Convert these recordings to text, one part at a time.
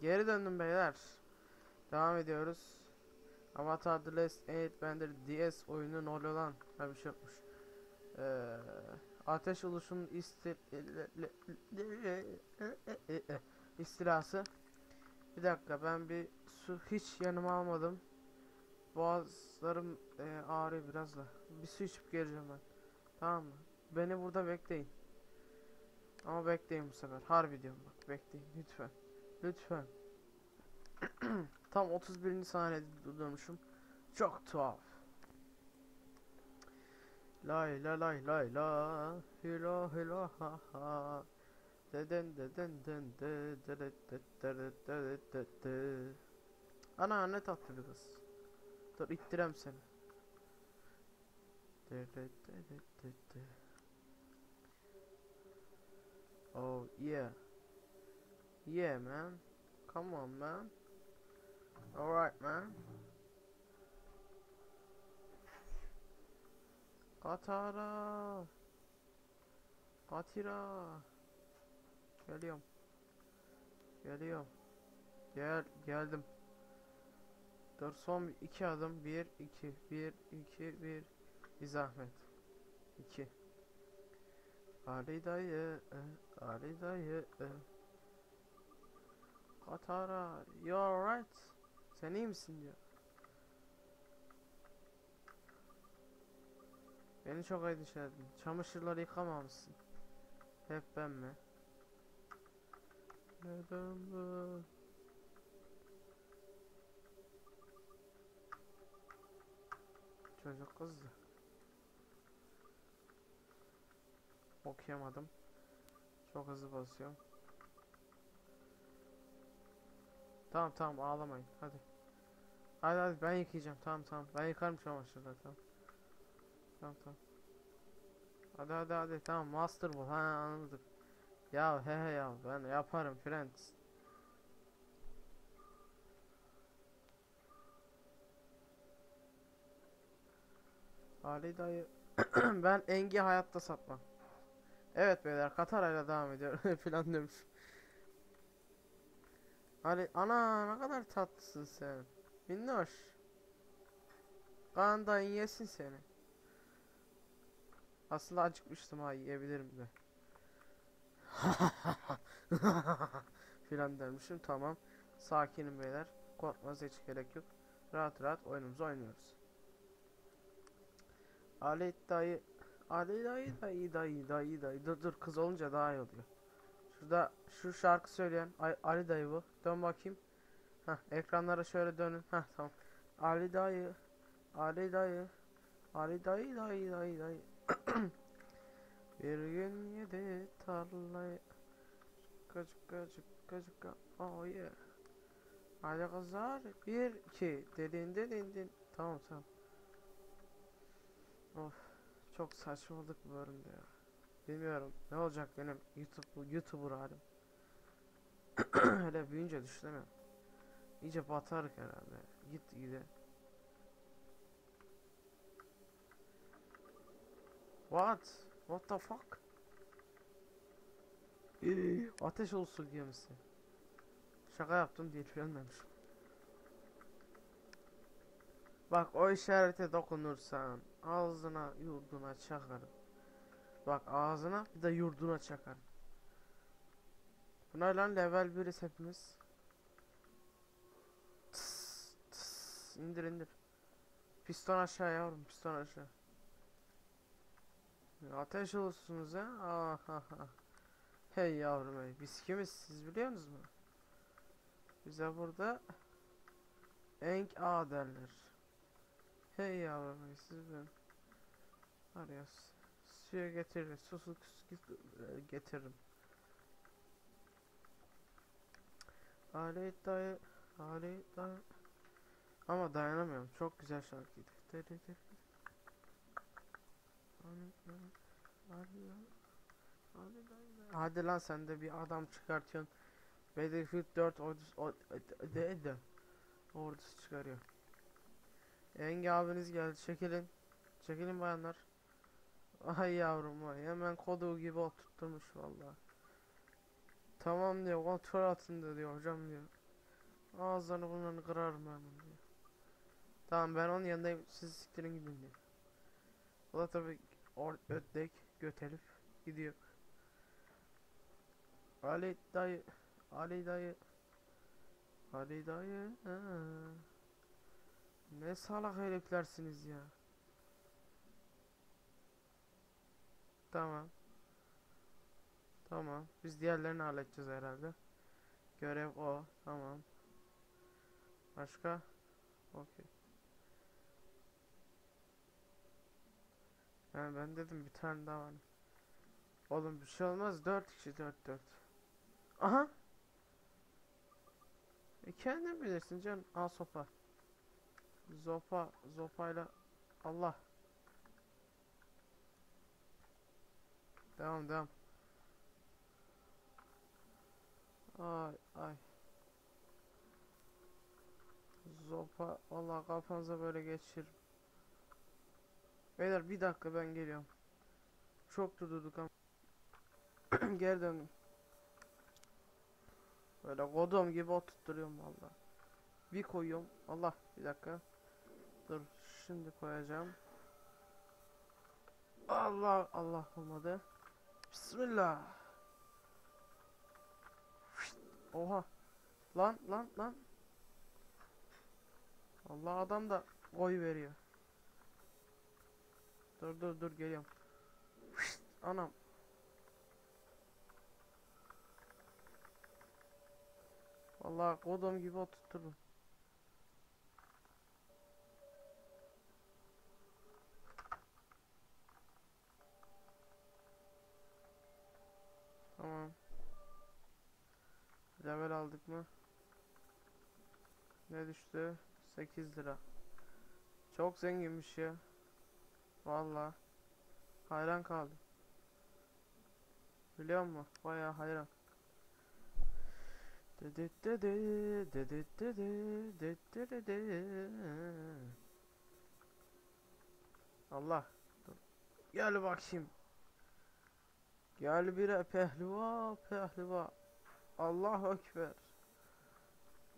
Geri döndüm beyler. Devam ediyoruz. Avatar The Last Airbender DS oyunu ne oluyor lan? Bir şey yokmuş. Ee, ateş oluşunun istil istilası. Bir dakika ben bir su hiç yanıma almadım. Boğazlarım e, ağrıyor biraz da. Bir su içip geleceğim ben. Tamam mı? Beni burada bekleyin. Ama bekleyin bu sefer. Harbi diyorum bak bekleyin lütfen. Lütfen. Tam 31. saniyede durmuşum. Çok tuhaf. Lay la lay lay la hilo hilo ha ha deden deden den de deret deret deret deret de Ana ne tatlı bir kız. Dur ittirem seni. Deret deret deret de Oh yeah. Yeah man. Come on man. Alright man. Katara. Katira. Geliyorum. Geliyorum. Gel geldim. Dur son iki adım. Bir, iki, bir, iki, bir. Bir zahmet. İki. Ali dayı, e, Ali dayı. e. Katara, you alright? Sen iyi misin diyor. Beni çok endişeledin. Çamaşırları yıkamamışsın. Hep ben mi? Neden bu? Çocuk kızdı. Okuyamadım. Çok hızlı basıyorum. Tamam tamam ağlamayın hadi. Hadi hadi ben yıkayacağım tamam tamam ben yıkarım çamaşırları tamam. Tamam tamam. Hadi hadi hadi tamam master bu ha anladık. Ya he he ya ben yaparım friends. Ali dayı ben Engi hayatta satmam. Evet beyler Katara'yla devam ediyor falan demiş. Ali ana ne kadar tatlısın sen. Minnoş. Kaan dayın yesin seni. Aslında acıkmıştım ha yiyebilirim de. filan dermişim tamam. Sakinim beyler. Korkmanıza hiç gerek yok. Rahat rahat oyunumuzu oynuyoruz. Ali dayı Ali dayı dayı dayı dayı dayı dur dur kız olunca daha iyi oluyor. Şurada şu şarkı söyleyen Ali dayı bu. Dön bakayım. Heh, ekranlara şöyle dönün. Heh tamam. Ali dayı Ali dayı Ali dayı dayı dayı dayı Bir gün yedi tarlayı Kacık kacık kacık Oh yeah Hadi kızlar bir iki dedin dedin dedin Tamam tamam Of çok saçmalık bu bölümde ya Bilmiyorum ne olacak benim YouTube YouTuber halim Hele büyüyünce düşünemem İyice batarık herhalde Git gide What? What the fuck? Ateş olsun gemisi. Şaka yaptım diye ölmemiş. Bak o işarete dokunursan ağzına yurduna çakarım. Bak ağzına bir de yurduna çakarım. Buna lan level 1'iz hepimiz. Tıs, tıs, indir indir. Piston aşağı yavrum piston aşağı. Ateş olursunuz ha. Hey yavrum hey. Biz kimiz siz biliyor musunuz mu? Bize burada Enk A derler. Hey yavrum hey siz ben. Araya suya getirir. Susuz getiririm. Ali dayı Ali dayı Ama dayanamıyorum. Çok güzel şarkıydı. Dedi, dedi. Hadi lan sen de bir adam çıkartıyorsun. Battlefield 4 ordusu o, de, de, ordusu çıkarıyor. Engi abiniz geldi. Çekilin. Çekilin bayanlar. Ay yavrum ay. Hemen koduğu gibi oturtmuş vallahi. Tamam diyor kontrol altında diyor hocam diyor. Ağızlarını bunlarını kırarım ben diyor. Tamam ben onun yanındayım. Siz siktirin gidin diyor. O da tabi ötlek götelif gidiyor. Ali dayı Ali dayı Ali dayı ha. Ne salak heriflersiniz ya. Tamam. Tamam. Biz diğerlerini halledeceğiz herhalde. Görev o. Tamam. Başka? Okey. Yani ben dedim bir tane daha var. Oğlum bir şey olmaz. 4 kişi 4 4. Aha. E kendin bilirsin can. Al sopa. Zopa, zopayla Allah. Devam devam. Ay ay. Zopa Allah kafanıza böyle geçir. Beyler bir dakika ben geliyorum. Çok durdurduk ama. Geri döndüm. Böyle kodum gibi oturtturuyorum valla. Bir koyuyorum. Allah bir dakika. Dur şimdi koyacağım. Allah Allah olmadı. Bismillah. Oha. Lan lan lan. Allah adam da koy veriyor. Dur dur dur geliyorum. Anam. Vallahi kodum gibi oturtturdum. Tamam. Level aldık mı? Ne düştü? 8 lira. Çok zenginmiş ya. Vallahi. Hayran kaldım. Biliyor musun? Bayağı hayran. Allah. Gel bakayım. Gel bire pehliva pehliva. Allahu Ekber.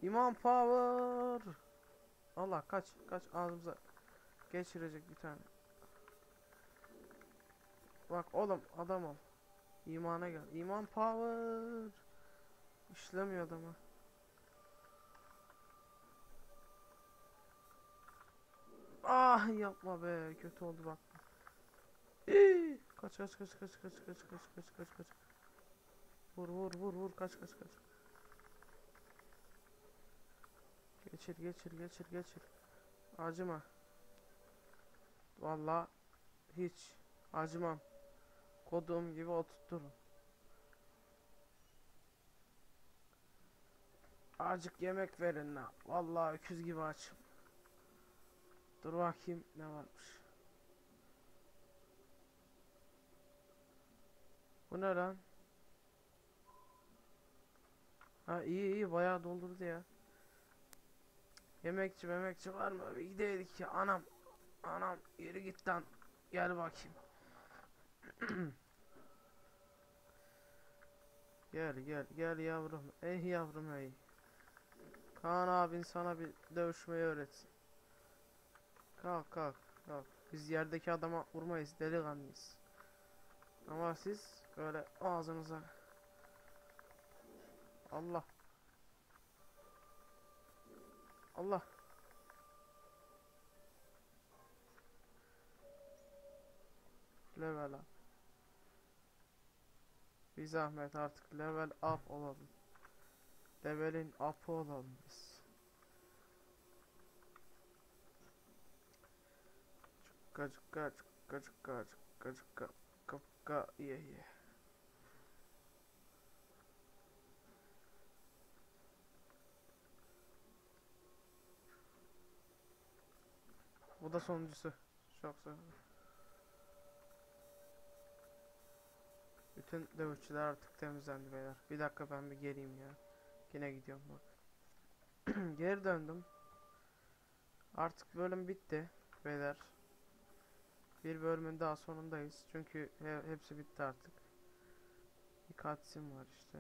İmam Power. Allah kaç kaç ağzımıza geçirecek bir tane. Bak oğlum adam ol. İmana gel. İman Power. İşlemiyor adama. Ah yapma be kötü oldu bak. İyi. Kaç kaç kaç kaç kaç kaç kaç kaç kaç kaç. Vur vur vur vur kaç kaç kaç. Geçir geçir geçir geçir. Acıma. Vallahi hiç acımam. Kodum gibi oturturum. Acık yemek verin la. Vallahi öküz gibi açım. Dur bakayım ne varmış. Bu ne lan? Ha iyi iyi bayağı doldurdu ya. Yemekçi memekçi var mı? Bir gideydik ya anam. Anam yürü git lan. Gel bakayım. gel gel gel yavrum. Ey yavrum ey. Kaan abin sana bir dövüşmeyi öğretsin. Kalk kalk kalk. Biz yerdeki adama vurmayız delikanlıyız. Ama siz böyle ağzınıza Allah Allah Level up Bir zahmet artık level up olalım Levelin up'ı olalım biz Cıkka cıkka cıkka cıkka cıkka cıkka Kapka ye ye Bu da sonuncusu. Çok zor. Bütün dövüşçüler artık temizlendi beyler. Bir dakika ben bir geleyim ya. Yine gidiyorum bak. Geri döndüm. Artık bölüm bitti beyler. Bir bölümün daha sonundayız. Çünkü he- hepsi bitti artık. Bir cutscene var işte.